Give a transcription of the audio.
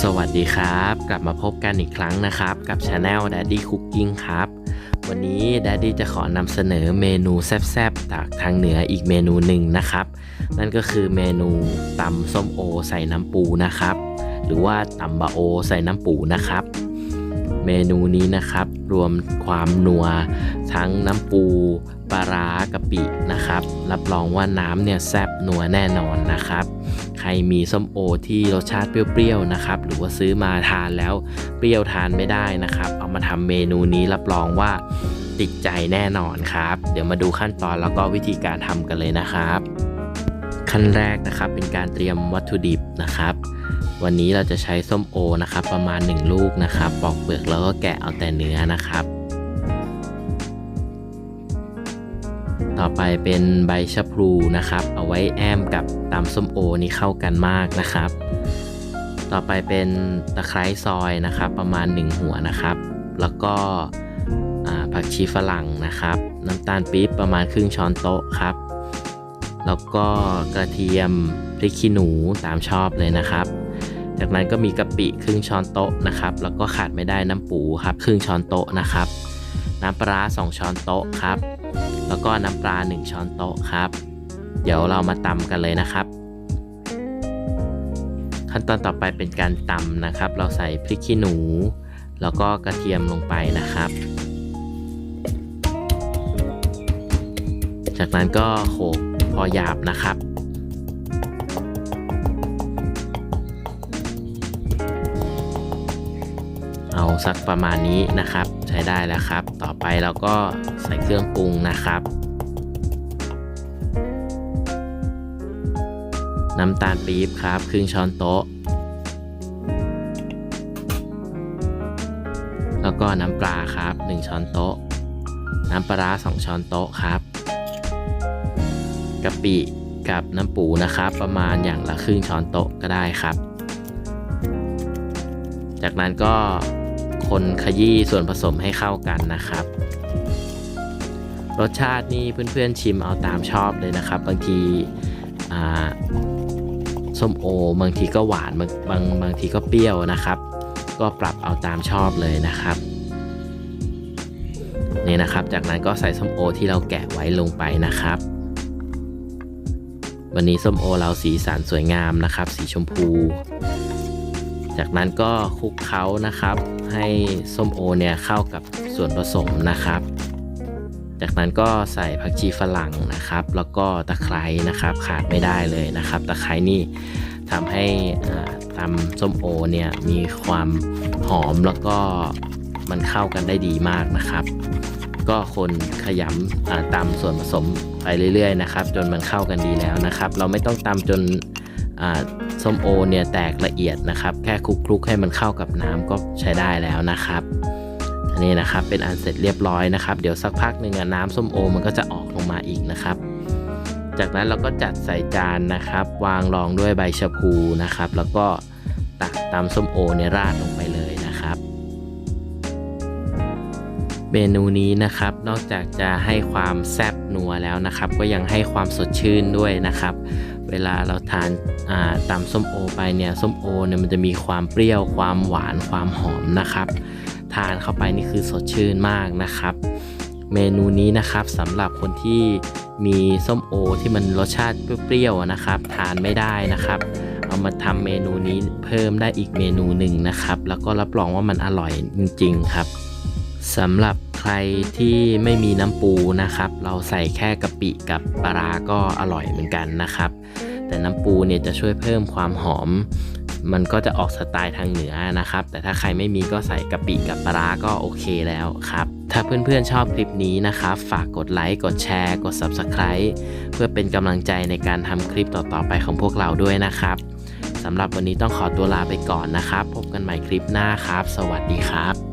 สวัสดีครับ กลับมาพบกันอีกครั้งนะครับ กับ Channel Daddy Cooking ครับ วันนี้ Daddy จะขอนำเสนอเมนูแซ่บๆจากทางเหนืออีกเมนูหนึ่งนะครับ นั่นก็คือเมนูตำส้มโอใส่น้ำปูนะครับ หรือว่าตำบะโอใส่น้ำปูนะครับ เมนูนี้นะครับรวมความนัวทั้งน้ำปู ปลาร้ากะปินะครับ รับรองว่าน้ำเนี่ยแซ่บนัวแน่นอนนะครับ ใครมีส้มโอที่รสชาติเปรี้ยวๆนะครับ หรือว่าซื้อมาทานแล้วเปรี้ยวทานไม่ได้นะครับ เอามาทำเมนูนี้รับรองว่าติดใจแน่นอนครับ เดี๋ยวมาดูขั้นตอนแล้วก็วิธีการทำกันเลยนะครับ ขั้นแรกนะครับเป็นการเตรียมวัตถุดิบนะครับวันนี้เราจะใช้ส้มโอนะครับ ประมาณ 1 ลูกนะครับ ปอกเปลือกแล้วก็แกะเอาแต่เนื้อนะครับ ต่อไปเป็นใบชะพลูนะครับ เอาไว้แอมกับตำส้มโอนี่เข้ากันมากนะครับ ต่อไปเป็นตะไคร้ซอยนะครับ ประมาณ 1 หัวนะครับ แล้วก็ผักชีฝรั่งนะครับ น้ำตาลปี๊บประมาณครึ่งช้อนโต๊ะครับ แล้วก็กระเทียมพริกขี้หนูตามชอบเลยนะครับ จากนั้นก็มีกะปิครึ่งช้อนโต๊ะนะครับ แล้วก็ขาดไม่ได้น้ำปูครับครึ่งช้อนโต๊ะนะครับ น้ำปลาร้า2ช้อนโต๊ะครับ แล้วก็น้ำปลา 1 ช้อนโต๊ะครับ เดี๋ยวเรามาตำกันเลยนะครับ ขั้นตอนต่อไปเป็นการตำนะครับ เราใส่พริกขี้หนู แล้วก็กระเทียมลงไปนะครับ จากนั้นก็โขลกพอหยาบนะครับเอาสักประมาณนี้นะครับ ใช้ได้แล้วครับ ต่อไปเราก็ใส่เครื่องปรุงนะครับ น้ำตาลปี๊บครับ ครึ่งช้อนโต๊ะ แล้วก็น้ำปลาครับ 1 ช้อนโต๊ะ น้ำปลาร้า2ช้อนโต๊ะครับกะปิกับน้ำปูนะครับ ประมาณอย่างละครึ่งช้อนโต๊ะก็ได้ครับ จากนั้นก็ คนขยี้ส่วนผสมให้เข้ากันนะครับ รสชาตินี่เพื่อนๆชิมเอาตามชอบเลยนะครับ บางทีส้มโอบางทีก็หวานบางบางบางทีก็เปรี้ยวนะครับ ก็ปรับเอาตามชอบเลยนะครับนี่นะครับ จากนั้นก็ใส่ส้มโอที่เราแกะไว้ลงไปนะครับ วันนี้ส้มโอเราสีสันสวยงามนะครับ สีชมพู จากนั้นก็คลุกเคล้านะครับ ให้ส้มโอเนี่ยเข้ากับส่วนผสมนะครับ จากนั้นก็ใส่ผักชีฝรั่งนะครับ แล้วก็ตะไคร้นะครับขาดไม่ได้เลยนะครับ ตะไคร้นี่ทำให้ตำส้มโอเนี่ยมีความหอมแล้วก็มันเข้ากันได้ดีมากนะครับ ก็คนขยำตำส่วนผสมไปเรื่อยๆนะครับ จนมันเข้ากันดีแล้วนะครับ เราไม่ต้องตำจน ส้มโอเนี่ยแตกละเอียดนะครับ แค่คลุกๆให้มันเข้ากับน้ำก็ใช้ได้แล้วนะครับอันนี้นะครับเป็นอันเสร็จเรียบร้อยนะครับ เดี๋ยวสักพักหนึ่งน้ำส้มโอมันก็จะออกลงมาอีกนะครับ จากนั้นเราก็จัดใส่จานนะครับ วางรองด้วยใบชะพูนะครับ แล้วก็ตักตามส้มโอเนี่ยราดลงไป เมนูนี้นะครับ นอกจากจะให้ความแซ่บนัวแล้วนะครับ ก็ยังให้ความสดชื่นด้วยนะครับ เวลาเราทานาตำส้มโอไปเนี่ยส้มโอเนี่ยมันจะมีความเปรี้ยวความหวานความหอมนะครับ ทานเข้าไปนี่คือสดชื่นมากนะครับ เมนูนี้นะครับสำหรับคนที่มีส้มโอที่มันรสชาติเปรี้ยวๆนะครับ ทานไม่ได้นะครับ เอามาทำเมนูนี้เพิ่มได้อีกเมนูหนึ่งนะครับ แล้วก็รับรองว่ามันอร่อยจริง ๆ ครับ สำหรับใครที่ไม่มีน้ำปูนะครับ เราใส่แค่กะปิกับปลาร้าก็อร่อยเหมือนกันนะครับ แต่น้ำปูเนี่ยจะช่วยเพิ่มความหอม มันก็จะออกสไตล์ทางเหนือนะครับ แต่ถ้าใครไม่มีก็ใส่กะปิกับปลาร้าก็โอเคแล้วครับ ถ้าเพื่อนๆชอบคลิปนี้นะครับ ฝากกดไลค์กดแชร์ กด Subscribe เพื่อเป็นกำลังใจในการทำคลิปต่อๆไปของพวกเราด้วยนะครับสำหรับวันนี้ต้องขอตัวลาไปก่อนนะครับ พบกันใหม่คลิปหน้าครับ สวัสดีครับ